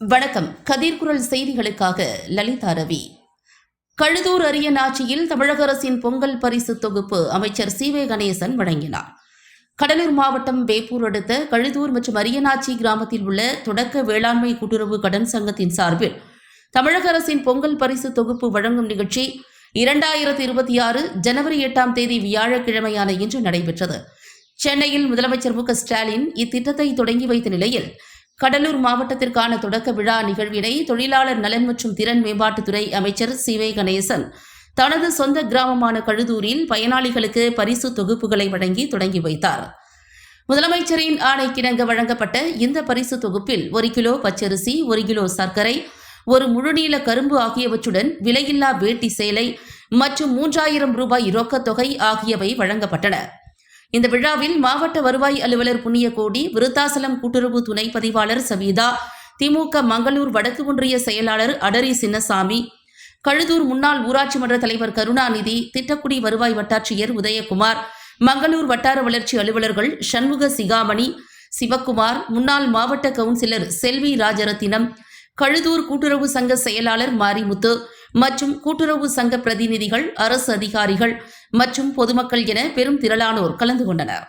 வணக்கம். கதிர்குரல் செய்திகளுக்காக லலிதா ரவி. கழுதூர் அரியநாச்சியில் தமிழக அரசின் பொங்கல் பரிசு தொகுப்பு அமைச்சர் சி வே கணேசன் வழங்கினார். கடலூர் மாவட்டம் வேப்பூர் அடுத்த கழுதூர் மற்றும் அரியநாச்சி கிராமத்தில் உள்ள தொடக்க வேளாண்மை கூட்டுறவு கடன் சங்கத்தின் சார்பில் தமிழக அரசின் பொங்கல் பரிசு தொகுப்பு வழங்கும் நிகழ்ச்சி இரண்டாயிரத்தி இருபத்தி ஆறு ஜனவரி எட்டாம் தேதி வியாழக்கிழமையான இன்று நடைபெற்றது. சென்னையில் முதலமைச்சர் மு ஸ்டாலின் இத்திட்டத்தை தொடங்கி வைத்த நிலையில் கடலூர் மாவட்டத்திற்கான தொடக்க விழா நிகழ்வினை தொழிலாளர் நலன் மற்றும் திறன் மேம்பாட்டுத்துறை அமைச்சர் சி வே கணேசன் தனது சொந்த கிராமமான கழுதூரில் பயனாளிகளுக்கு பரிசு தொகுப்புகளை வழங்கி தொடங்கி வைத்தார். முதலமைச்சரின் ஆணைக்கிணங்க வழங்கப்பட்ட இந்த பரிசு தொகுப்பில் ஒரு கிலோ பச்சரிசி ஒரு கிலோ சர்க்கரை ஒரு முழுநீள கரும்பு ஆகியவற்றுடன் விலையில்லா வேட்டி சேலை மற்றும் மூன்றாயிரம் ரூபாய் ரொக்கத் தொகை ஆகியவை வழங்கப்பட்டன. இந்த விழாவில் மாவட்ட வருவாய் அலுவலர் புண்ணியகோடி விருத்தாசலம் கூட்டுறவு துணை பதிவாளர் சவீதா திமுக மங்களூர் வடக்கு ஒன்றிய செயலாளர் அடரி சின்னசாமி கழுதூர் முன்னாள் ஊராட்சி மன்ற தலைவர் கருணாநிதி திட்டக்குடி வருவாய் வட்டாட்சியர் உதயகுமார் மங்களூர் வட்டார வளர்ச்சி அலுவலர்கள் சண்முக சிகாமணி சிவக்குமார் முன்னாள் மாவட்ட கவுன்சிலர் செல்வி ராஜரத்தினம் கழுதூர் கூட்டுறவு சங்க செயலாளர் மாரிமுத்து மற்றும் கூட்டுறவு சங்க பிரதிநிதிகள் அரசு அதிகாரிகள் மற்றும் பொதுமக்கள் என பெரும் திரளானோர் கலந்து கொண்டனர்.